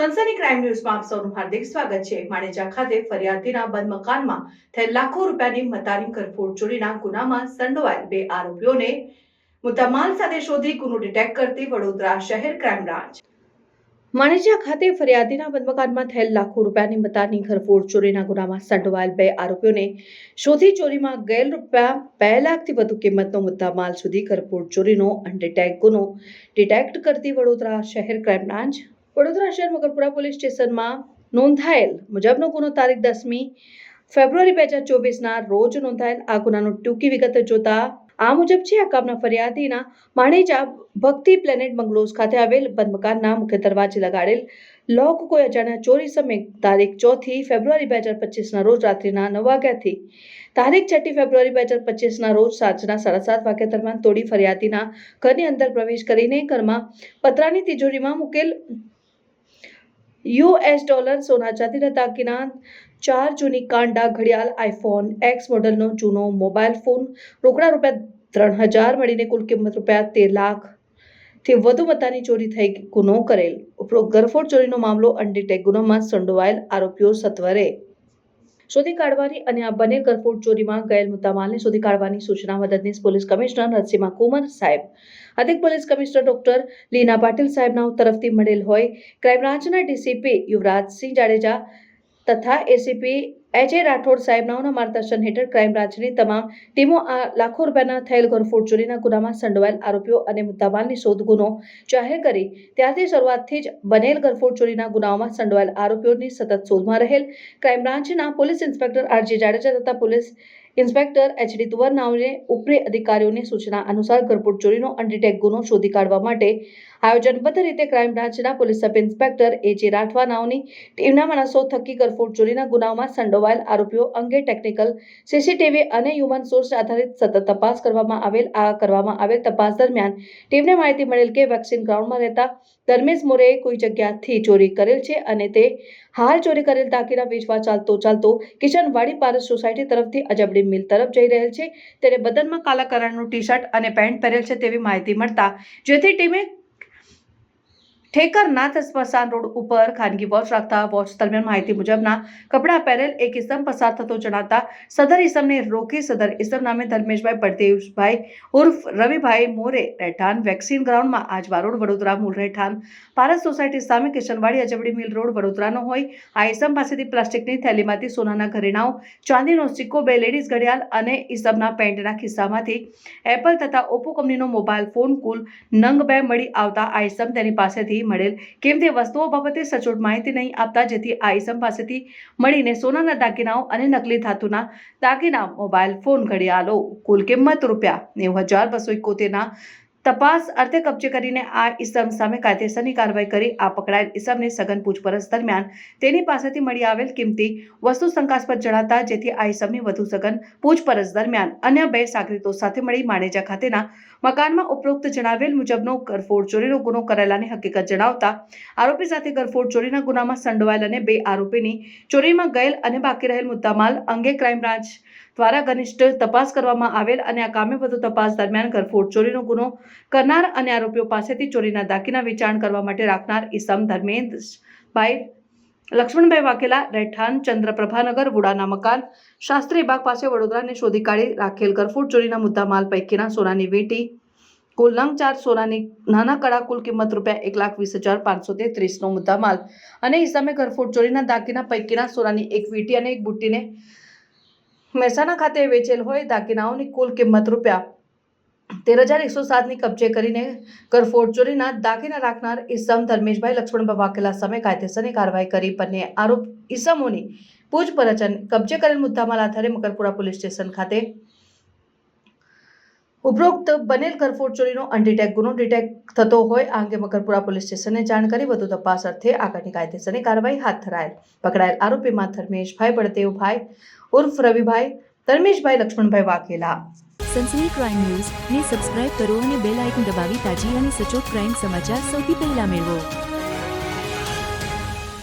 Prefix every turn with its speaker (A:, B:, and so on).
A: સનસની crime ન્યૂઝમાં આપ સૌનું હાર્દિક સ્વાગત છે. માણેજા ખાતે ફરિયાદીના બંધ મકાનમાં થયેલ લાખો રૂપિયાની મતારી કરફોડ ચોરીના ગુનામાં સંડોવાયેલ બે આરોપીઓને મુદ્દામાલ સાથે શોધી ગુનો ડિટેક્ટ કરતી વડોદરા શહેર ક્રાઇમ બ્રાન્ચ. માણેજા ખાતે ફરિયાદીના બંધ મકાનમાં થયેલ લાખો રૂપિયાની મતારની ઘરફોડ ચોરીના ગુનામાં સંડોવાયેલ બે આરોપીઓને શોધી ચોરીમાં ગયેલ રૂપિયા બે લાખથી વધુ કિંમતનો મુદ્દામાલ સુધી ઘરફોડ ચોરીનો અનડિટેક ગુનો ડિટેક્ટ કરતી વડોદરા શહેર ક્રાઇમ બ્રાન્ચ વડોદરા શહેર મકરપુરા પોલીસ સ્ટેશનમાં નોંધાયેલ મુજબનો ગુનો તારીખ દસમી ફેબ્રુઆરી બે હજાર ચોવીસના રોજ નોંધાયેલ આ ગુનાનો ટૂંકી વિગત જોતા આ મુજબ છે, આ કામના ફરિયાદીના માણેજા ભક્તિ પ્લેનેટ બંગલોઝ ખાતે આવેલ બંધ મકાનના મુખ્ય દરવાજે લગાડેલ લોક કોઈ અજાણ્યા ચોરી સમય તારીખ ચોથી ફેબ્રુઆરી બે હજાર પચીસના રોજ રાત્રિના નવ વાગ્યાથી તારીખ છઠ્ઠી ફેબ્રુઆરી બે હજાર પચીસના રોજ સાંજના સાડા સાત વાગ્યા દરમિયાન તોડી ફરિયાદીના ઘરની અંદર પ્રવેશ કરીને ઘરમાં પતરાની તિજોરીમાં મૂકેલ યુએસ ડોલર સોના ચાંદીના તાકીના ચાર જૂની કાંડા ઘડિયાળ આઈફોન એક્સ મોડલનો જૂનો મોબાઈલ ફોન રોકડા રૂપિયા ત્રણ હજાર મળીને કુલ કિંમત રૂપિયા તેર લાખથી વધુ મતાની ચોરી થઈ ગુનો કરેલ. ઉપરોક્ત ગરફોડ ચોરીનો મામલો અનડિટેક ગુનામાં સંડોવાયેલ આરોપીઓ સત્વરે શોધી કાઢવાની અને આ બંને કરફોડ ચોરીમાં ગયેલ મુદ્દામાલને શોધી કાઢવાની સૂચના મદદનીશ પોલીસ કમિશનર નરસિંહા કુમાર સાહેબ. અધિક police commissioner doctor Leena Patil સાહેબના તરફથી મળેલ હોય. ક્રાઇમ બ્રાન્ચના ડીસીપી યુવરાજસિંહ જાડેજા તથા એસીપી એચ એ રાઠોડ સાહેબનાઓના માર્ગદર્શન હેઠળ ક્રાઇમ બ્રાન્ચની તમામ ટીમો આ લાખો રૂપિયાના થયેલ ઘરફોડ ચોરીના ગુનામાં સંડોવાયેલ આરોપીઓ અને મુદ્દામાલની શોધ ગુનો જાહેર કરી. ત્યારથી શરૂઆતથી જ બનેલ ઘરફોડ ચોરીના ગુનાઓમાં સંડોવાયેલ આરોપીઓની સતત શોધમાં રહેલ. ક્રાઇમ બ્રાન્ચના પોલીસ ઇન્સ્પેક્ટર આરજી જાડેજા તથા પોલીસ ઇન્સ્પેક્ટર એચડી તુવર નાઓને ઉપરી અધિકારીઓની સૂચના અનુસાર ઘરફોડ ચોરીનો અનડિટેક ગુનો શોધી કાઢવા માટે આયોજનબદ્ધ રીતે ક્રાઇમ બ્રાન્ચના પોલીસ સબ ઇન્સ્પેક્ટર એ જે રાઠવા નાઓની ટીમના માણસો થકી ઘરફોડ ચોરીના ગુનાઓમાં સંડોવાયેલ આરોપીઓ અંગે ટેકનિકલ સીસીટીવી અને હ્યુમન સોર્સ આધારિત સતત તપાસ કરવામાં આવેલ, આ કરવામાં આવેલ તપાસ દરમિયાન ટીમને માહિતી મળેલ કે વેક્સિન ગ્રાઉન્ડમાં રહેતા ધર્મેશ મોરેએ કોઈ જગ્યાથી ચોરી કરેલ છે અને તે હાલ ચોરી કરેલ તાકીના વેચવા ચાલતો ચાલતો કિશનવાડી પારસ સોસાયટી તરફથી અજબડી મિલ તરફ જઈ રહેલ છે. તેને બદનમાં કાલા કલરનું ટી શર્ટ અને પેન્ટ પહેરેલ છે તેવી માહિતી મળતા, જેથી ટીમે ઠેકરનાથ સ્મશાન રોડ ઉપર ખાનગી વોચ રાખતા વોચ દરમિયાન માહિતી મુજબના કપડાં પહેરેલ એક ઇસમ પસાર થતો જણાતા સદર ઇસમને રોકી સદર ઇસમ નામે ધર્મેશભાઈ પરદેવભાઈ ઉર્ફ રવિભાઈ મોરે રહેઠાણ વેક્સિન ગ્રાઉન્ડમાં આજવા રોડ વડોદરા મૂળ રહેઠાણ. પારસ સોસાયટી સામે કિશનવાડી અજબડી મિલ રોડ વડોદરાનો હોય. આ ઇસમ પાસેથી પ્લાસ્ટિકની થેલીમાંથી સોનાના ઘરેણાઓ, ચાંદીનો સિક્કો, બે લેડીઝ ઘડિયાળ અને ઇસમના પેન્ટના ખિસ્સામાંથી એપલ તથા ઓપ્પો કંપનીનો મોબાઈલ ફોન કુલ નંગ બે મળી આવતા આ ઇસમ તેની પાસેથી મળેલ. કિંમતી વસ્તુઓ બાબતે સચોટ માહિતી નહીં આપતા જેથી આ ઇસમ પાસેથી મળીને સોનાના દાગીનાઓ અને નકલી ધાતુના દાગીના મોબાઈલ ફોન ઘડિયાળો કુલ કિંમત રૂપિયા નેવું હજાર બસો એકોતેરના તપાસ અર્થે કબજે કરીને આ ઇસમ સામે કાયદેસરની કાર્યવાહી કરી આ પકડાયેલ ઇસમને સઘન પૂછપરછ દરમિયાન તેની પાસેથી મળી આવેલ કિંમતી વસ્તુ શંકાસ્પદ જણાતા જેથી આ ઇસમની વધુ સઘન પૂછપરછ દરમિયાન અન્ય બે સાગરીતો સાથે મળી માણેજા ખાતેના મકાનમાં ઉપરોક્ત જણાવેલ મુજબનો ગરફોડ ચોરીનો ગુનો કરેલાની હકીકત જણાવતા આરોપી સાથે ગરફોડ ચોરીના ગુનામાં સંડોવાયેલ અને બે આરોપીની ચોરીમાં ગયેલ અને બાકી રહેલ મુદ્દામાલ અંગે ક્રાઇમ બ્રાન્ચ દ્વારા ઘનિષ્ઠ તપાસ કરવામાં આવેલ અને આ કામે વધુ તપાસ દરમિયાન ઘરફોડ ચોરીનો ગુનો કરનાર અને આરોપીઓ પાસેથી ચોરીના દાગીના વેચાણ કરવા માટે રાખનાર ઇસમ ધર્મેન્દ્રભાઈ, લક્ષ્મણભાઈ વાઘેલા, રહેઠાણ ચંદ્રપ્રભાનગર, વુડાના મકાન, શાસ્ત્રી બાગ પાસે વડોદરાને શોધી કાઢી રાખેલ ગરફોડ ચોરીના મુદ્દામાલ પૈકીના સોનાની વેટી, કુલ નંગ ચાર સોનાની નાના કડા કુલ કિંમત રૂપિયા એક લાખ વીસ હજાર પાંચસો તેત્રીસનો મુદ્દામાલ. અને ઈસમે ઘરફોડ ચોરીના દાગીના પૈકીના સોનાની એક વીટી અને એક બુટ્ટીને મહેસાણા ખાતે વેચેલ હોય દાગીનાઓની કુલ કિંમત રૂપિયા તેર હજાર એકસો સાતની કબજે કરીને કરફોડ ચોરીના દાગીના રાખનાર ઈસમ ધર્મેશભાઈ લક્ષ્મણભાઈ વાઘેલા સામે કાયદેસરની કાર્યવાહી કરી. બંને આરોપ ઈસમોની પૂછપરછ અને કબજે કરેલ મુદ્દામાલ આધારે મકરપુરા પોલીસ સ્ટેશન ખાતે ઉપરોક્ત બનેલ ઘરફોડ ચોરીનો અનડિટેક ગુનો ડિટેક્ટ થતો હોય, આ અંગે મકરપુરા પોલીસ સ્ટેશનને જાણ કરી વધુ તપાસ અર્થે આગળની કાયદેસરની કાર્યવાહી હાથ ધરાયેલ. પકડાયેલ આરોપીમાં ધર્મેશભાઈ બળદેવભાઈ, ઉર્ફ રવિભાઈ, ધર્મેશભાઈ લક્ષ્મણભાઈ વાઘેલા.
B: સનસની ક્રાઇમ ન્યૂઝ ને સબસ્ક્રાઇબ કરો અને બેલ આઇકન દબાવી તાજી અને સચોટ ક્રાઇમ સમાચાર સૌથી પહેલા મેળવો.